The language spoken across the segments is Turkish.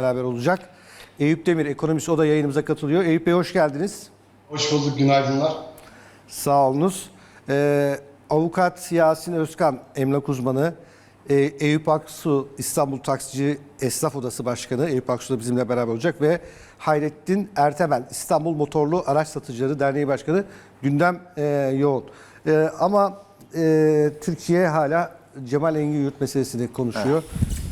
beraber olacak. Eyüp Demir ekonomist o da yayınımıza katılıyor. Eyüp Bey hoş geldiniz. Hoş bulduk, günaydınlar. Sağ olunuz. Ee, Avukat Yasin Özkan, emlak uzmanı. Ee, Eyüp Aksu, İstanbul Taksici Esnaf Odası Başkanı. Eyüp Aksu da bizimle beraber olacak ve Hayrettin Ertemel, İstanbul Motorlu Araç Satıcıları Derneği Başkanı. Gündem e, yoğun. E, ama e, Türkiye hala Cemal Engin Yurt meselesini konuşuyor.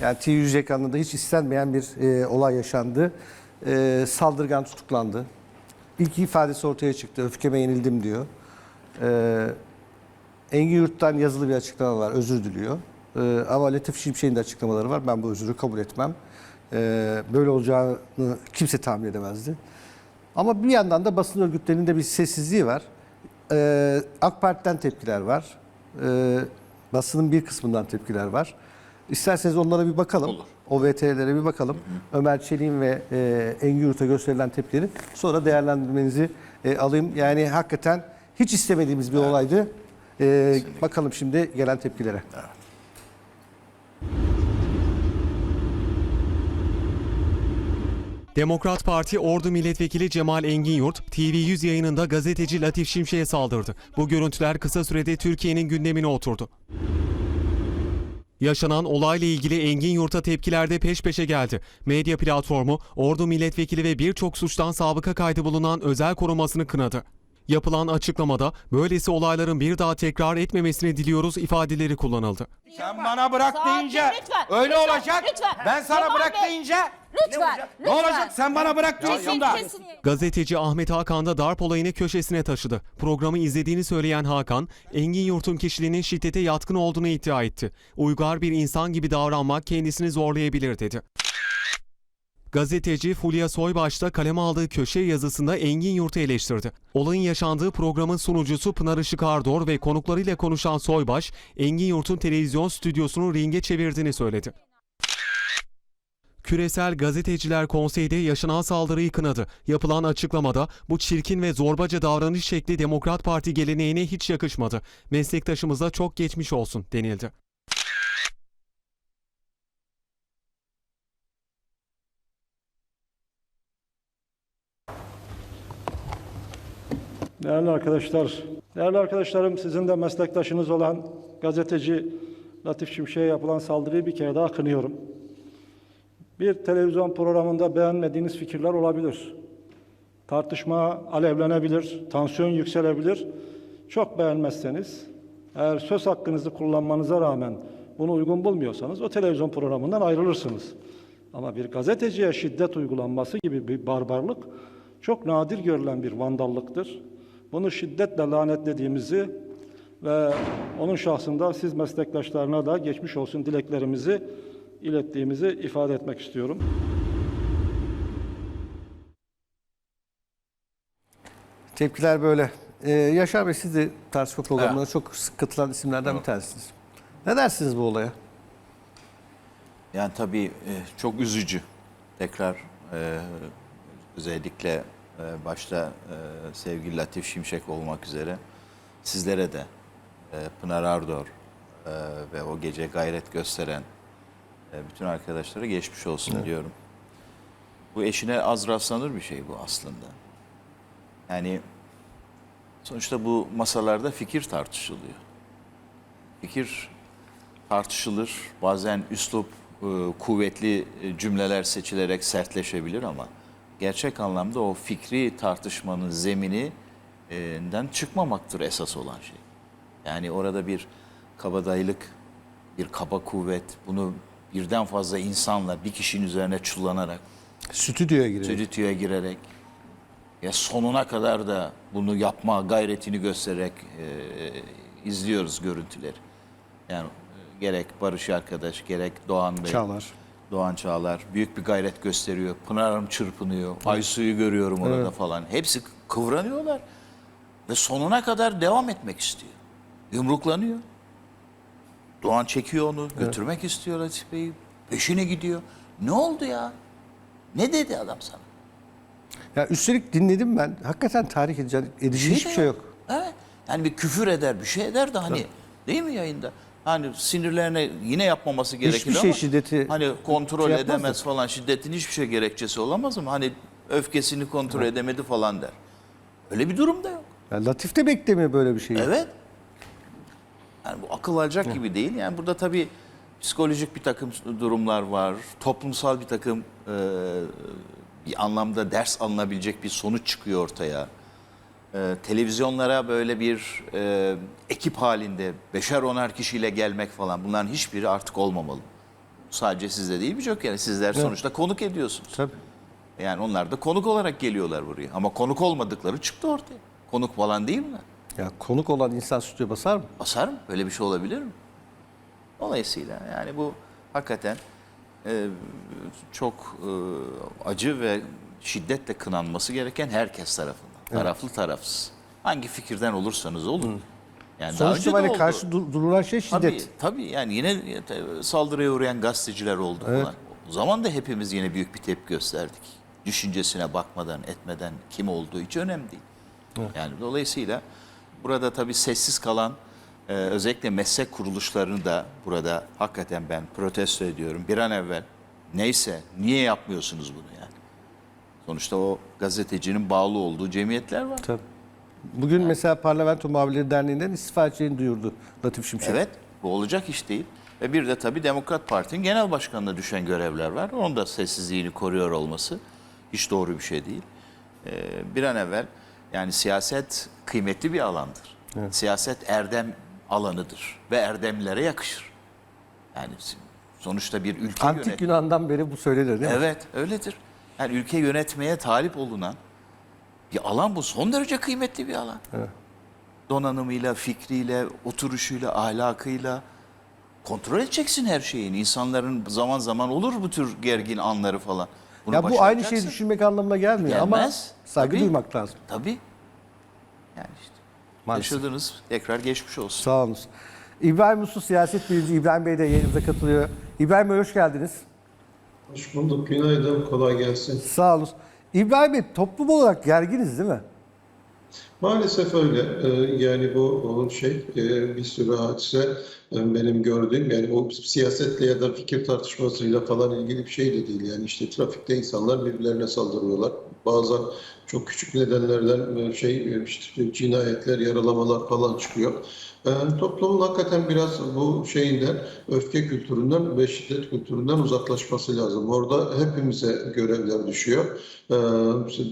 Yani TV100 ekranında hiç istenmeyen bir e, olay yaşandı. E, saldırgan tutuklandı. İlk ifadesi ortaya çıktı. Öfkeme yenildim diyor. Ee, Engin Yurt'tan yazılı bir açıklama var. Özür diliyor. Ee, ama Latif Şimşek'in de açıklamaları var. Ben bu özürü kabul etmem. Ee, böyle olacağını kimse tahmin edemezdi. Ama bir yandan da basın örgütlerinin de bir sessizliği var. Ee, AK Parti'den tepkiler var. Ee, basının bir kısmından tepkiler var. İsterseniz onlara bir bakalım. O VT'lere bir bakalım. Ömer Çelik'in ve e, Engin Yurt'a gösterilen tepkileri sonra değerlendirmenizi e, alayım. Yani hakikaten hiç istemediğimiz bir olaydı. E, bakalım şimdi gelen tepkilere. Demokrat Parti Ordu Milletvekili Cemal Enginyurt, TV100 yayınında gazeteci Latif Şimşek'e saldırdı. Bu görüntüler kısa sürede Türkiye'nin gündemine oturdu. Yaşanan olayla ilgili Engin Yurt'a tepkiler de peş peşe geldi. Medya platformu Ordu Milletvekili ve birçok suçtan sabıka kaydı bulunan özel korumasını kınadı. Yapılan açıklamada böylesi olayların bir daha tekrar etmemesini diliyoruz ifadeleri kullanıldı. Sen bana bırak Sakin, deyince lütfen, öyle lütfen, olacak. lütfen. Ben sana Cemal bırak Bey, deyince Lütfen, ne olacak? lütfen. Ne olacak? Sen bana bırak diyorsun da. kesin. Gazeteci Ahmet Hakan da darp olayını köşesine taşıdı. Programı izlediğini söyleyen Hakan, Engin Yurt'un kişiliğinin şiddete yatkın olduğunu iddia etti. Uygar bir insan gibi davranmak kendisini zorlayabilir dedi. Gazeteci Fulya Soybaş da kaleme aldığı köşe yazısında Engin Yurt'u eleştirdi. Olayın yaşandığı programın sunucusu Pınar Işık Ardor ve konuklarıyla konuşan Soybaş, Engin Yurt'un televizyon stüdyosunu ringe çevirdiğini söyledi. Küresel Gazeteciler Konseyi de yaşanan saldırıyı kınadı. Yapılan açıklamada bu çirkin ve zorbaca davranış şekli Demokrat Parti geleneğine hiç yakışmadı. Meslektaşımıza çok geçmiş olsun denildi. Değerli arkadaşlar, değerli arkadaşlarım sizin de meslektaşınız olan gazeteci Latif Şimşek'e yapılan saldırıyı bir kere daha kınıyorum. Bir televizyon programında beğenmediğiniz fikirler olabilir. Tartışma alevlenebilir, tansiyon yükselebilir. Çok beğenmezseniz, eğer söz hakkınızı kullanmanıza rağmen bunu uygun bulmuyorsanız o televizyon programından ayrılırsınız. Ama bir gazeteciye şiddet uygulanması gibi bir barbarlık çok nadir görülen bir vandallıktır. Bunu şiddetle lanetlediğimizi ve onun şahsında siz meslektaşlarına da geçmiş olsun dileklerimizi ilettiğimizi ifade etmek istiyorum. Tepkiler böyle. Ee, Yaşar Bey siz de tartışma programlarına çok sık katılan isimlerden bir tanesiniz. Ne dersiniz bu olaya? Yani tabii e, çok üzücü. Tekrar e, özellikle e, başta e, sevgili Latif Şimşek olmak üzere sizlere de e, Pınar Ardor e, ve o gece gayret gösteren e, bütün arkadaşlara geçmiş olsun diyorum. Bu eşine az rastlanır bir şey bu aslında. Yani sonuçta bu masalarda fikir tartışılıyor. Fikir tartışılır. Bazen üslup e, kuvvetli cümleler seçilerek sertleşebilir ama gerçek anlamda o fikri tartışmanın zemininden çıkmamaktır esas olan şey. Yani orada bir kabadayılık, bir kaba kuvvet, bunu birden fazla insanla bir kişinin üzerine çullanarak, Stüdyoya girelim. stüdyoya girerek ya sonuna kadar da bunu yapma gayretini göstererek e, izliyoruz görüntüleri. Yani gerek Barış arkadaş, gerek Doğan Bey, Çağlar. Doğan Çağlar büyük bir gayret gösteriyor. Pınar Hanım çırpınıyor. Aysu'yu görüyorum orada falan. Hepsi kıvranıyorlar ve sonuna kadar devam etmek istiyor. Yumruklanıyor. Doğan çekiyor onu, götürmek istiyor Latif Bey'i. Peşine gidiyor. Ne oldu ya? Ne dedi adam sana? Ya üstelik dinledim ben. Hakikaten tahrik edici, edici hiçbir de şey yok. Evet. Yani bir küfür eder, bir şey eder de hani değil mi yayında? Hani sinirlerine yine yapmaması gerekir Hiçbir ama şey şiddeti hani kontrol şey yapmaz edemez falan şiddetin hiçbir şey gerekçesi olamaz ama hani öfkesini kontrol edemedi falan der. Öyle bir durum da yok. Yani Latif de beklemiyor böyle bir şeyi. Evet. Yani bu akıl alacak gibi değil. Yani burada tabii psikolojik bir takım durumlar var. Toplumsal bir takım e, bir anlamda ders alınabilecek bir sonuç çıkıyor ortaya. E, televizyonlara böyle bir e, ekip halinde beşer onar kişiyle gelmek falan bunların hiçbiri artık olmamalı. Sadece sizde değil birçok yani sizler sonuçta konuk ediyorsunuz. Tabii. Yani onlar da konuk olarak geliyorlar buraya. Ama konuk olmadıkları çıktı ortaya. Konuk falan değil mi? Ya konuk olan insan stüdyoya basar mı? Basar mı? Böyle bir şey olabilir mi? Dolayısıyla yani bu hakikaten e, çok e, acı ve şiddetle kınanması gereken herkes tarafından. Taraflı tarafsız. Hangi fikirden olursanız olun. Yani daha önce de hani oldu. karşı dur- durulan şey şiddet. Tabii, tabii yani yine saldırıya uğrayan gazeteciler oldu falan. O zaman da hepimiz yine büyük bir tepki gösterdik. Düşüncesine bakmadan, etmeden kim olduğu hiç önemli değil. Yani dolayısıyla burada tabii sessiz kalan e, özellikle meslek kuruluşlarını da burada hakikaten ben protesto ediyorum. Bir an evvel neyse niye yapmıyorsunuz bunu yani? Sonuçta o gazetecinin bağlı olduğu cemiyetler var. Tabii. Bugün mesela Parlamento Muhabirleri Derneği'nden istifa edeceğini duyurdu Latif Şimşek. Evet, bu olacak iş değil. Ve bir de tabii Demokrat Parti'nin genel başkanına düşen görevler var. Onun da sessizliğini koruyor olması hiç doğru bir şey değil. Ee, bir an evvel yani siyaset kıymetli bir alandır. Siyaset erdem alanıdır ve erdemlere yakışır. Yani sonuçta bir ülke Antik yönet- Yunan'dan beri bu söylenir değil mi? Evet, öyledir. Yani ülke yönetmeye talip olunan bir alan bu. Son derece kıymetli bir alan. Donanımıyla, fikriyle, oturuşuyla, ahlakıyla kontrol edeceksin her şeyini. İnsanların zaman zaman olur bu tür gergin anları falan. Bunu Ya bu aynı şeyi düşünmek anlamına gelmiyor ama Gelmez. saygı Tabii. duymak lazım. Tabii. Yani işte. Maalesef. Yaşadınız. Tekrar geçmiş olsun. Sağ olun. İbrahim Uslu siyaset bilimci İbrahim Bey de yayınımıza katılıyor. İbrahim Bey hoş geldiniz. Hoş bulduk. Günaydın. Kolay gelsin. Sağ olun. İbrahim Bey toplum olarak gerginiz değil mi? Maalesef öyle. Ee, Yani bu şey e, bir sürü hadise e, benim gördüğüm yani o siyasetle ya da fikir tartışmasıyla falan ilgili bir şey de değil. Yani işte trafikte insanlar birbirlerine saldırıyorlar. Bazen çok küçük nedenlerden e, şey işte cinayetler, yaralamalar falan çıkıyor. Toplumun hakikaten biraz bu şeyinden, öfke kültüründen ve şiddet kültüründen uzaklaşması lazım. Orada hepimize görevler düşüyor.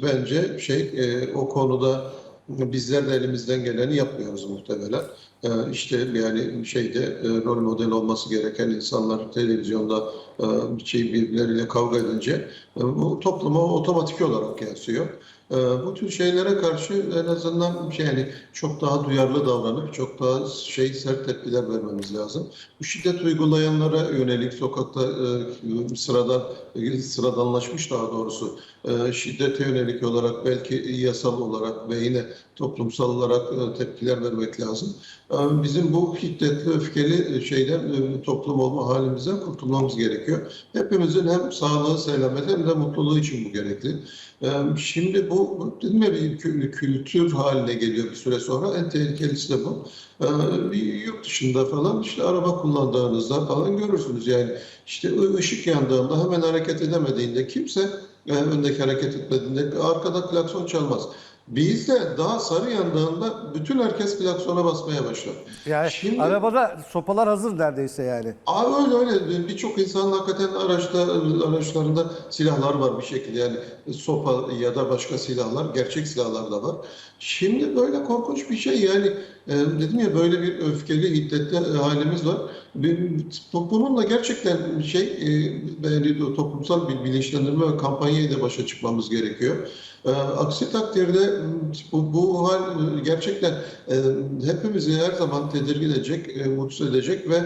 Bence şey o konuda Bizler de elimizden geleni yapmıyoruz muhtemelen. Ee, işte yani şeyde e, rol model olması gereken insanlar televizyonda e, şey birbirleriyle kavga edince e, bu topluma otomatik olarak yansıyor. E, bu tür şeylere karşı en azından şey yani çok daha duyarlı davranıp çok daha şey sert tepkiler vermemiz lazım. Bu şiddet uygulayanlara yönelik sokakta e, sıradan e, sıradanlaşmış daha doğrusu e, şiddete yönelik olarak belki yasal olarak ve yine toplumsal olarak tepkiler vermek lazım. E, Bizim bu şiddetli, öfkeli şeyden e, toplum olma halimizden kurtulmamız gerekiyor. Hepimizin hem sağlığı, selameti hem de mutluluğu için bu gerekli. E, Şimdi bu dedim ya bir kü- kültür haline geliyor bir süre sonra. En tehlikelisi de bu. E, yurt dışında falan işte araba kullandığınızda falan görürsünüz. Yani işte ışık yandığında hemen hareket edemediğinde kimse e, öndeki hareket etmediğinde arkada klakson çalmaz. Bizde daha sarı yandığında bütün herkes klaksona basmaya başlar. Yani Şimdi- arabada sopalar hazır neredeyse yani. Abi öyle öyle. Birçok insan hakikaten araçta, araçlarında silahlar var bir şekilde. Yani sopa ya da başka silahlar, gerçek silahlar da var. Şimdi böyle korkunç bir şey yani e, dedim ya böyle bir öfkeli, hiddetli halimiz var. Da gerçekten şey e, yani toplumsal bir bilinçlendirme ve kampanyayla başa çıkmamız gerekiyor. E, aksi takdirde bu, bu hal e, gerçekten e, hepimizi her zaman tedirgin edecek, e, mutsuz edecek ve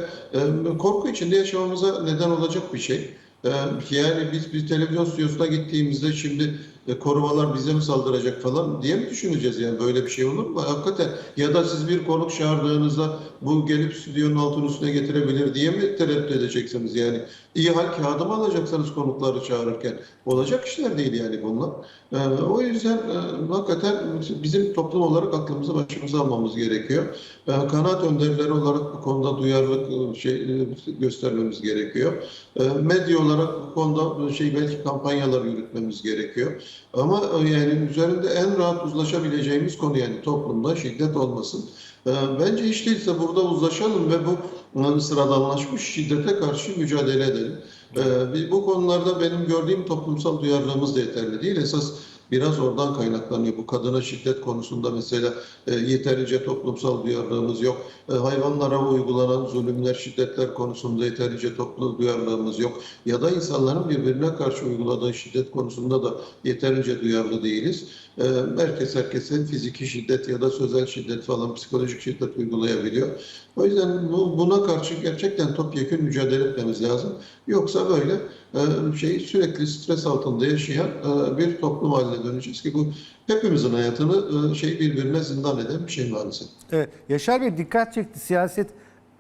korku içinde yaşamamıza neden olacak bir şey. Ee, yani biz bir televizyon stüdyosuna gittiğimizde şimdi e, korumalar bize mi saldıracak falan diye mi düşüneceğiz yani böyle bir şey olur mu? Hakikaten ya da siz bir konuk çağırdığınızda bu gelip stüdyonun altının üstüne getirebilir diye mi tereddüt edeceksiniz yani? İyi hal kağıdı mı alacaksınız konukları çağırırken? Olacak işler değil yani bunlar. Ee, o yüzden e, hakikaten bizim toplum olarak aklımızı başımıza almamız gerekiyor. E, kanaat önderleri olarak bu konuda duyarlılık e, şey e, göstermemiz gerekiyor. E, medya olarak bu konuda şey belki kampanyalar yürütmemiz gerekiyor. Ama yani üzerinde en rahat uzlaşabileceğimiz konu yani toplumda şiddet olmasın. E, Bence hiç değilse burada uzlaşalım ve bu sıradanlaşmış şiddete karşı mücadele edelim. E, bir- Bu konularda benim gördüğüm toplumsal duyarlılığımız da yeterli değil. Esas biraz oradan kaynaklanıyor. Bu kadına şiddet konusunda mesela e, yeterince toplumsal duyarlılığımız yok. E, hayvanlara uygulanan zulümler, şiddetler konusunda yeterince toplum duyarlılığımız yok. Ya da insanların birbirine karşı uyguladığı şiddet konusunda da yeterince duyarlı değiliz. E, herkes herkese fiziki şiddet ya da sözel şiddet falan psikolojik şiddet uygulayabiliyor. O yüzden bu, buna karşı gerçekten topyekun mücadele etmemiz lazım. Yoksa böyle e, şey sürekli stres altında yaşayan e, bir toplum haline döneceğiz ki bu hepimizin hayatını e, şey birbirine zindan eden bir şey maalesef. Evet, Yaşar Bey dikkat çekti. Siyaset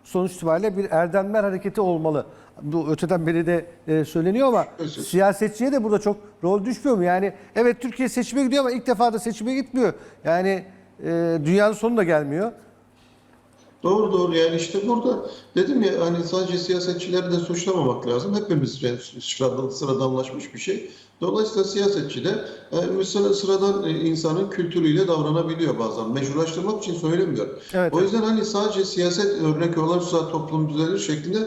sonuç itibariyle bir erdemler hareketi olmalı. Bu öteden beri de e, söyleniyor ama Evet. siyasetçiye de burada çok rol düşmüyor mu? Yani evet Türkiye seçime gidiyor ama ilk defa da seçime gitmiyor. Yani e, dünyanın sonu da gelmiyor. Doğru doğru yani işte burada dedim ya hani sadece siyasetçileri de suçlamamak lazım. Hepimiz yani sıradan, sıradanlaşmış bir şey. Dolayısıyla siyasetçi de e, mesela sıradan e, insanın kültürüyle davranabiliyor bazen. Meşrulaştırmak için söylemiyorum. Evet, o yüzden hani sadece siyaset örnek olursa toplum düzelir şeklinde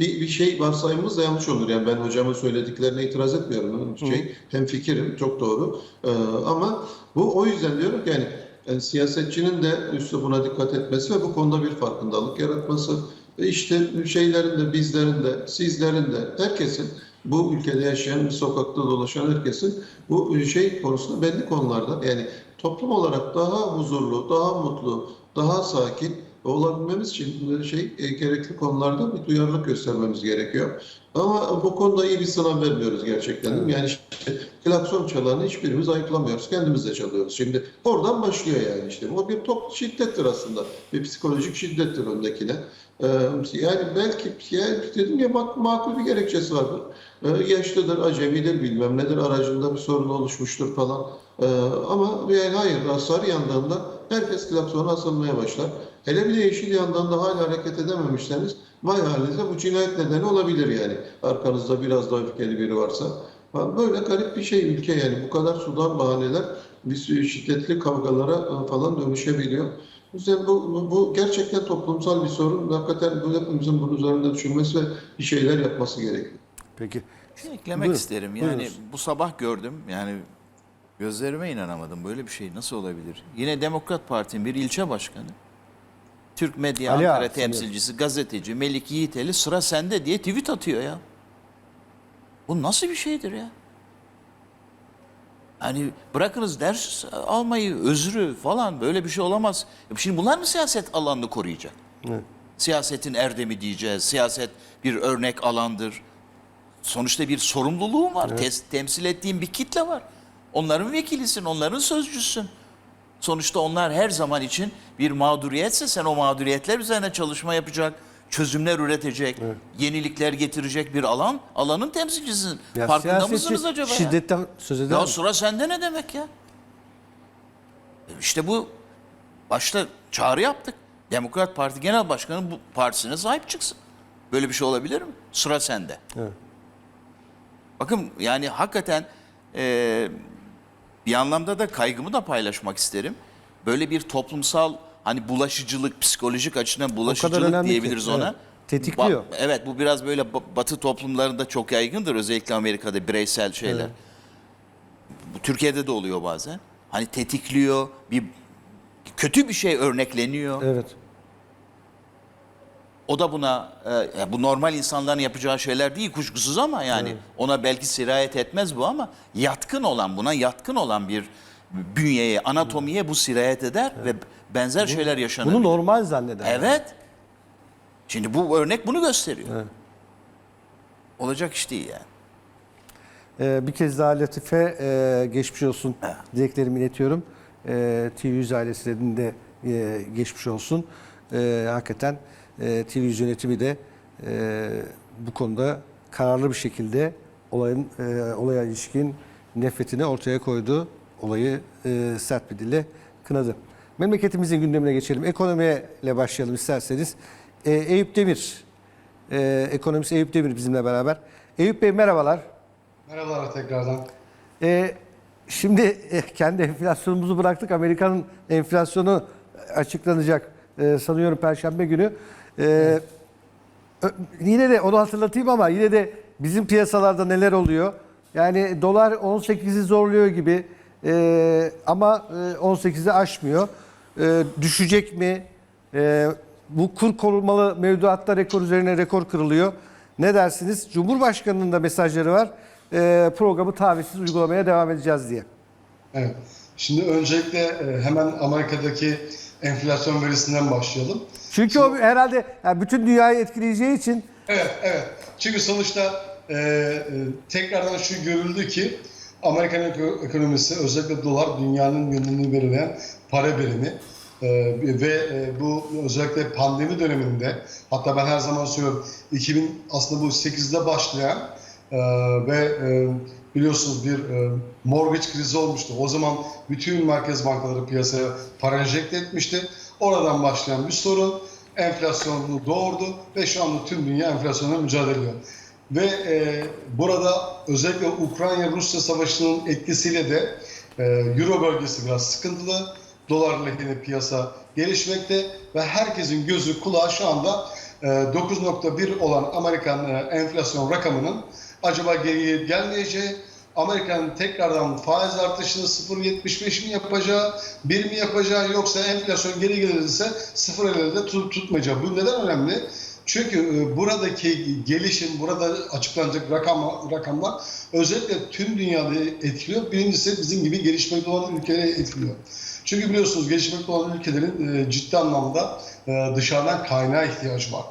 bir, bir şey varsayımımız da yanlış olur. Yani ben hocamın söylediklerine itiraz etmiyorum. Şey, hem fikrim çok doğru. Ee, ama bu o yüzden diyorum ki yani yani siyasetçinin de üslubuna dikkat etmesi ve bu konuda bir farkındalık yaratması. Ve işte şeylerin de, bizlerin de, sizlerin de, herkesin bu ülkede yaşayan, sokakta dolaşan herkesin bu şey konusunda belli konularda yani toplum olarak daha huzurlu, daha mutlu, daha sakin olabilmemiz için şey e, gerekli konularda bir duyarlılık göstermemiz gerekiyor. Ama bu konuda iyi bir sınav vermiyoruz gerçekten. mi? Yani işte klakson çalanı hiçbirimiz ayıplamıyoruz. Kendimiz de çalıyoruz. Şimdi oradan başlıyor yani işte. Bu bir top şiddettir aslında. Bir psikolojik şiddettir öndekine. Ee, yani belki yani dedim ya bak makul bir gerekçesi vardır. Ee, yaşlıdır, acemidir, bilmem nedir, aracında bir sorun oluşmuştur falan. Ee, ama yani hayır, hasar yandığında herkes klaksona asılmaya başlar. Hele bir de yeşil yandan da hala hareket edememişseniz vay halinize bu cinayet nedeni olabilir yani. Arkanızda biraz daha öfkeli biri varsa. Böyle garip bir şey ülke yani. Bu kadar sudan bahaneler bir sürü şiddetli kavgalara e, falan dönüşebiliyor. O yüzden bu, bu, bu gerçekten toplumsal bir sorun. Hakikaten bu hepimizin bunun üzerinde düşünmesi ve bir şeyler yapması gerekiyor. Peki. Bir şey eklemek Buyurun, isterim. Yani buyurunuz. bu sabah gördüm. Yani gözlerime inanamadım. Böyle bir şey nasıl olabilir? Yine Demokrat Parti'nin bir ilçe başkanı. Türk Medya Ali Ankara Ağa, temsilcisi, gazeteci Melik Yiğiteli sıra sende diye tweet atıyor ya. Bu nasıl bir şeydir ya? Hani bırakınız ders almayı, özrü falan böyle bir şey olamaz. Şimdi bunlar mı siyaset alanını koruyacak? Siyasetin erdemi diyeceğiz. Siyaset bir örnek alandır. Sonuçta bir sorumluluğun var. Tes- temsil ettiğin bir kitle var. Onların vekilisin, onların sözcüsün. Sonuçta onlar her zaman için bir mağduriyetse sen o mağduriyetler üzerine çalışma yapacak, çözümler üretecek, yenilikler getirecek bir alan, alanın temsilcisisin. Ya Farkında mısınız acaba ya? Şiddetten söz eder Ya mi? sıra sende ne demek ya? İşte bu başta çağrı yaptık. Demokrat Parti Genel Başkanı bu partisine sahip çıksın. Böyle bir şey olabilir mi? Sıra sende. Evet. Bakın yani hakikaten e, bir anlamda da kaygımı da paylaşmak isterim. Böyle bir toplumsal hani bulaşıcılık, psikolojik açıdan bulaşıcılık önemli ki, diyebiliriz ona. evet. Tetikliyor. Ba- evet bu biraz böyle ba- batı toplumlarında çok yaygındır. Özellikle Amerika'da bireysel şeyler. Bu Türkiye'de de oluyor bazen. Hani tetikliyor, bir kötü bir şey örnekleniyor. Evet. O da buna e, bu normal insanların yapacağı şeyler değil kuşkusuz ama yani ona belki sirayet etmez bu ama yatkın olan buna yatkın olan bir bünyeye, anatomiye bu sirayet eder ve benzer şeyler yaşanır. Bunu normal zanneder. Evet. Şimdi bu örnek bunu gösteriyor. Olacak iş değil yani. Ee, bir kez daha Latife e, geçmiş olsun dileklerimi iletiyorum. Ee, TV100 ailesinin de e, geçmiş olsun. Ee, hakikaten e, TV100 yönetimi de e, bu konuda kararlı bir şekilde olayın e, olaya ilişkin nefretini ortaya koydu. Olayı e, sert bir dille kınadı. Memleketimizin gündemine geçelim. Ekonomiyle başlayalım isterseniz. E, Eyüp Demir, e, ekonomist Eyüp Demir bizimle beraber. Eyüp Bey merhabalar. Merhabalar tekrardan. E, şimdi e, kendi enflasyonumuzu bıraktık. Amerika'nın enflasyonu açıklanacak e, sanıyorum Perşembe günü. E, Ö- Yine de onu hatırlatayım ama yine de bizim piyasalarda neler oluyor? Yani dolar 18'i zorluyor gibi e, ama e, 18'i aşmıyor. E, düşecek mi? E, bu kur korumalı mevduatta rekor üzerine rekor kırılıyor. Ne dersiniz? Cumhurbaşkanının da mesajları var. E, programı tavizsiz uygulamaya devam edeceğiz diye. Evet. Şimdi öncelikle e, hemen Amerika'daki enflasyon verisinden başlayalım. Çünkü o herhalde yani bütün dünyayı etkileyeceği için Evet, evet. Çünkü sonuçta e, e, tekrardan şu görüldü ki Amerikan eko- ekonomisi özellikle dolar dünyanın yönünü belirleyen para birimi. E, ve e, bu özellikle pandemi döneminde hatta ben her zaman söylüyorum 2000 aslında bu 8'de başlayan e, ve e, biliyorsunuz bir e, mortgage krizi olmuştu. O zaman bütün merkez bankaları piyasaya para enjekte etmişti. Oradan başlayan bir sorun enflasyonu doğurdu ve şu anda tüm dünya enflasyonla mücadele ediyor. Ve e, burada özellikle Ukrayna-Rusya savaşının etkisiyle de e, Euro bölgesi biraz sıkıntılı. Dolar lehine piyasa gelişmekte ve herkesin gözü kulağı şu anda e, 9.1 olan Amerikan e, enflasyon rakamının acaba geriye gelmeyeceği, Amerika'nın tekrardan faiz artışını 0.75 mi yapacağı, 1 mi yapacağı yoksa enflasyon geri gelirse 0.50'de tut, tutmayacağı. Bu neden önemli? Çünkü e, buradaki gelişim, burada açıklanacak rakam, rakamlar özellikle tüm dünyada etkiliyor. Birincisi bizim gibi gelişmekte olan ülkeleri etkiliyor. Çünkü biliyorsunuz gelişmekte olan ülkelerin e, ciddi anlamda e, dışarıdan kaynağa ihtiyacı var.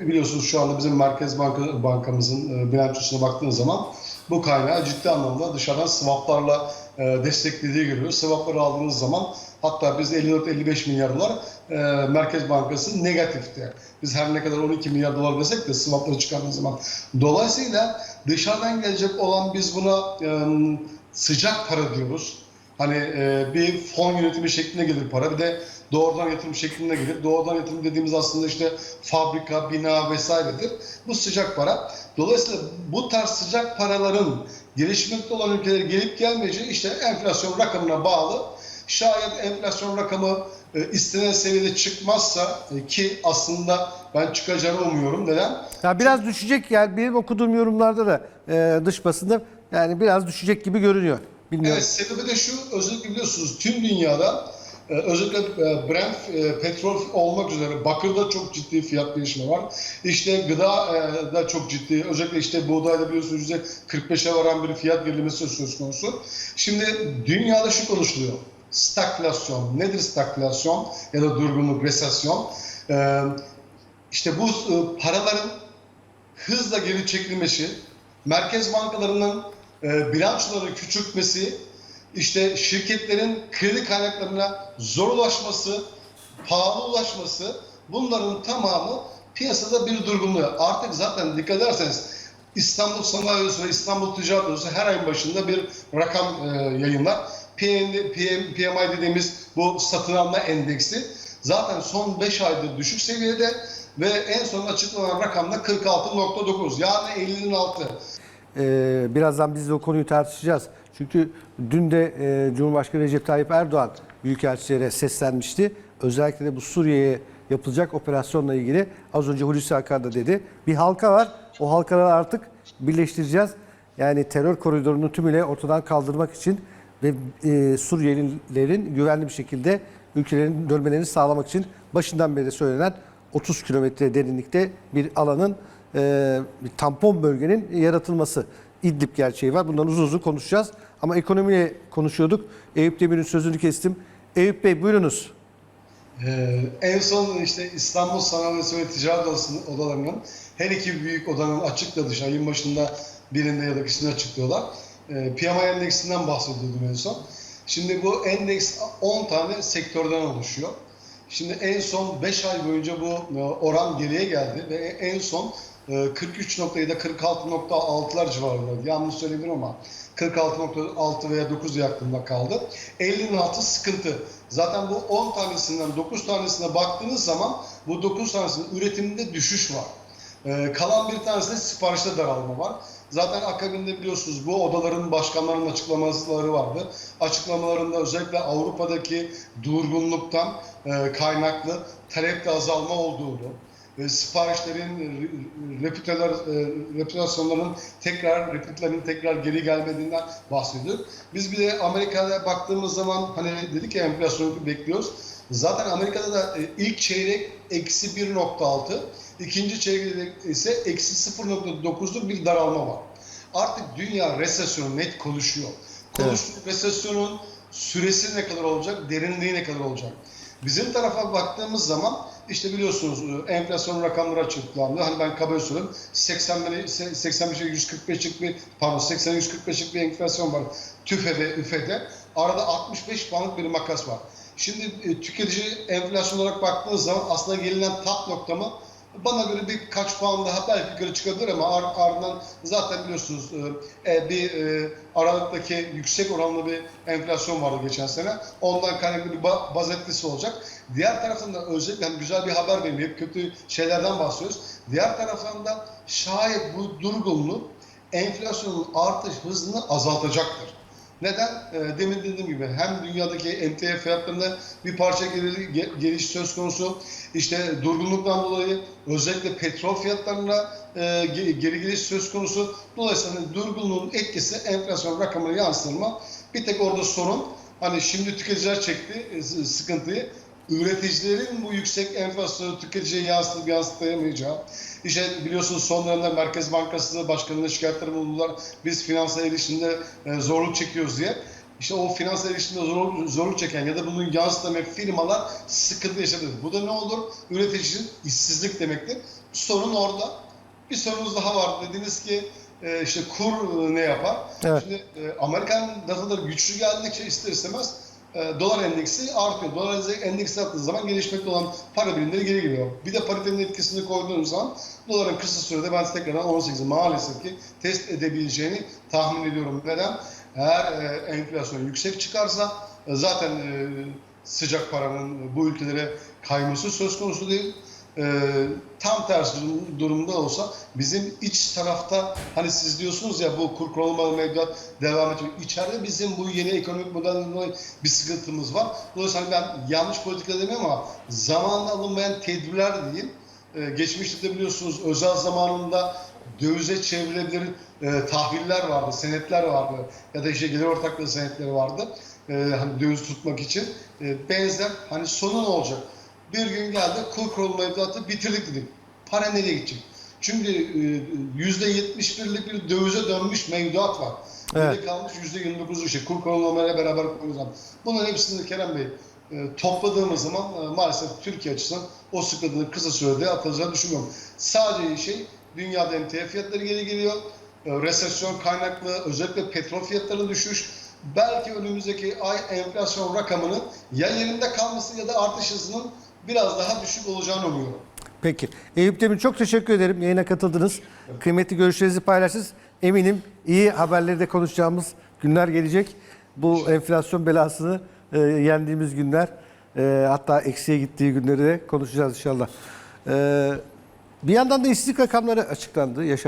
Biliyorsunuz şu anda bizim Merkez Banka, Bankamızın bilançosuna baktığınız zaman bu kaynağı ciddi anlamda dışarıdan swaplarla e, desteklediği görüyor. Swapları aldığınız zaman hatta biz 54-55 milyar dolar e, Merkez Bankası negatifti. Biz her ne kadar 12 milyar dolar desek de swapları çıkardığımız zaman. Dolayısıyla dışarıdan gelecek olan biz buna e, sıcak para diyoruz. Hani e, bir fon yönetimi şeklinde gelir para bir de doğrudan yatırım şeklinde gelir. Doğrudan yatırım dediğimiz aslında işte fabrika, bina vesairedir. Bu sıcak para. Dolayısıyla bu tarz sıcak paraların gelişmekte olan ülkelere gelip gelmeyeceği işte enflasyon rakamına bağlı. Şayet enflasyon rakamı e, istenen seviyede çıkmazsa e, ki aslında ben çıkacağını umuyorum. Neden? Ya biraz düşecek yani benim okuduğum yorumlarda da e, dış basında yani biraz düşecek gibi görünüyor. Bilmiyorum. Evet sebebi de şu özellikle biliyorsunuz tüm dünyada özellikle e, Brent e, petrol olmak üzere bakırda çok ciddi fiyat değişimi var. İşte gıda e, da çok ciddi özellikle işte buğdayda biliyorsunuz %45'e varan bir fiyat gerilemesi söz konusu. Şimdi dünyada şu konuşuluyor. Stagflasyon. Nedir stagflasyon ya da durgunluk, resesyon? E, işte bu paraların hızla geri çekilmesi, merkez bankalarının bilançoları küçültmesi, işte şirketlerin kredi kaynaklarına zor ulaşması, pahalı ulaşması bunların tamamı piyasada bir durgunluğu. Artık zaten dikkat ederseniz İstanbul Sanayi Odası ve İstanbul Ticaret Odası her ayın başında bir rakam e, yayınlar. PM, PM, PMI dediğimiz bu satın alma endeksi zaten son 5 aydır düşük seviyede ve en son açıklanan rakamda 46.9 yani 50'nin altı. Ee, birazdan biz de o konuyu tartışacağız. Çünkü dün de e, Cumhurbaşkanı Recep Tayyip Erdoğan büyükelçilere seslenmişti. Özellikle de bu Suriye'ye yapılacak operasyonla ilgili az önce Hulusi Akar da dedi. Bir halka var. O halkaları artık birleştireceğiz. Yani terör koridorunu tümüyle ortadan kaldırmak için ve e, Suriyelilerin güvenli bir şekilde ülkelerin dönmelerini sağlamak için başından beri söylenen 30 kilometre derinlikte bir alanın e, tampon bölgenin yaratılması. İdlib gerçeği var. Bundan uzun uzun konuşacağız. Ama ekonomiyle konuşuyorduk. Eyüp Demir'in sözünü kestim. Eyüp Bey buyurunuz. Ee, en son işte İstanbul Sanayi ve Ticaret Odası- Odalarının her iki büyük odanın açıkladığı, ayın başında birinde ya da ikisini açıklıyorlar. E, PMI endeksinden bahsediyordum en son. Şimdi bu endeks 10 tane sektörden oluşuyor. Şimdi en son 5 ay boyunca bu e, oran geriye geldi ve en son e, 43.7 46.6'lar civarındaydı. Yanlış söyleyebilirim ama 46.6 veya 9 yakınında kaldı. 50'nin altı sıkıntı. Zaten bu 10 tanesinden 9 tanesine baktığınız zaman bu 9 tanesinin üretiminde düşüş var. Ee, kalan bir tanesinde siparişte daralma var. Zaten akabinde biliyorsunuz bu odaların başkanlarının açıklamaları vardı. Açıklamalarında özellikle Avrupa'daki durgunluktan e, kaynaklı talepte azalma olduğunu, e, siparişlerin, repüteler, e, reputasyonların tekrar, repütlerin tekrar geri gelmediğinden bahsediyor. Biz bir de Amerika'da baktığımız zaman hani dedik ya enflasyonu bekliyoruz. Zaten Amerika'da da e, ilk çeyrek eksi 1.6, ikinci çeyrek ise eksi 0.9'luk bir daralma var. Artık dünya resesyonu net konuşuyor. Konuştuğu resesyonun süresi ne kadar olacak, derinliği ne kadar olacak? Bizim tarafa baktığımız zaman işte biliyorsunuz e, enflasyon rakamları açıklandı. Hani ben kabaca söyleyeyim 80 85 145'lik bir pardon 80 145'lik bir enflasyon var TÜFE'de, üfede. Arada 65 puanlık bir makas var. Şimdi e, tüketici enflasyon olarak baktığınız zaman aslında gelinen tap noktamı bana göre birkaç puan daha belki yukarı çıkabilir ama ar- ardından zaten biliyorsunuz e, e, bir e, Aralık'taki yüksek oranlı bir enflasyon vardı geçen sene. Ondan kaynaklı bir ba- baz etkisi olacak. Diğer taraftan da özellikle hani güzel bir haber vereyim. Hep kötü şeylerden bahsediyoruz. Diğer taraftan da şayet bu durgunluk enflasyonun artış hızını azaltacaktır. Neden? E, demin dediğim gibi hem dünyadaki emtia fiyatlarında bir parça geri, ge- geliş söz konusu. İşte durgunluktan dolayı özellikle petrol fiyatlarına e, ge- geri geliş söz konusu. Dolayısıyla hani durgunluğun etkisi enflasyon rakamına yansır mı? Bir tek orada sorun hani şimdi tüketiciler çekti e, sıkıntıyı. Üreticilerin bu yüksek enflasyonu tüketiciye yansıtıp yansıtamayacağı. İşte biliyorsunuz son dönemde Merkez Bankası Başkanı'na şikayetler bulundular. Biz finansal erişimde e, zorluk çekiyoruz diye. İşte o finansal erişimde zorluk, zorluk çeken ya da bunun yansıtamayan firmalar sıkıntı yaşadı. Bu da ne olur? Üreticinin işsizlik demektir. Sorun orada. Bir sorunuz daha var. Dediniz ki e, işte kur e, ne yapar? Evet. Şimdi Amerikan dataları güçlü geldikçe ister istemez e, dolar endeksi artıyor. Dolar endeksi arttığı zaman gelişmekte olan para birimleri geri geliyor. Bir de paritenin etkisini koyduğunuz zaman doların kısa sürede ben tekrardan 18'i maalesef ki test edebileceğini tahmin ediyorum. Neden? Eğer e, enflasyon yüksek çıkarsa e, zaten e, sıcak paranın bu ülkelere kayması söz konusu değil. E, tam tersi durum- durumda olsa bizim iç tarafta hani siz diyorsunuz ya bu kur korumalı mevduat devam ediyor. İçeride bizim bu yeni ekonomik modelden dolayı bir sıkıntımız var. Dolayısıyla ben yanlış politika demiyorum ama zamanla alınmayan tedbirler diyeyim. Ee, geçmişte de biliyorsunuz özel zamanında dövize çevrilebilir e, tahviller vardı, senetler vardı ya da işte gelir ortaklığı senetleri vardı. E, hani döviz tutmak için. E, benzer hani sonu ne olacak? Bir gün geldi kur kurulu mevduatı bitirdik dedik. Para nereye gidecek? Çünkü e, yüzde 71'lik bir dövize dönmüş mevduat var. Evet. Kalmış yüzde 29'u işte kur kurulmamayla beraber zaman. Bunların hepsini Kerem Bey e, topladığımız zaman e, maalesef Türkiye açısından o sıkıntının kısa sürede atılacağını düşünmüyorum. Sadece şey dünyada emtia fiyatları geri geliyor. Resesyon kaynaklı özellikle petrol fiyatlarının düşüş. Belki önümüzdeki ay enflasyon rakamının ya yerinde kalması ya da artış hızının biraz daha düşük olacağını umuyorum. Peki. Eyüp Demir çok teşekkür ederim. Yayına katıldınız. Kıymetli görüşlerinizi paylaştınız. Eminim iyi haberleri de konuşacağımız günler gelecek. Bu enflasyon belasını e, yendiğimiz günler e, hatta eksiye gittiği günleri de konuşacağız inşallah. E, bir yandan da işsizlik rakamları açıklandı. Yaşar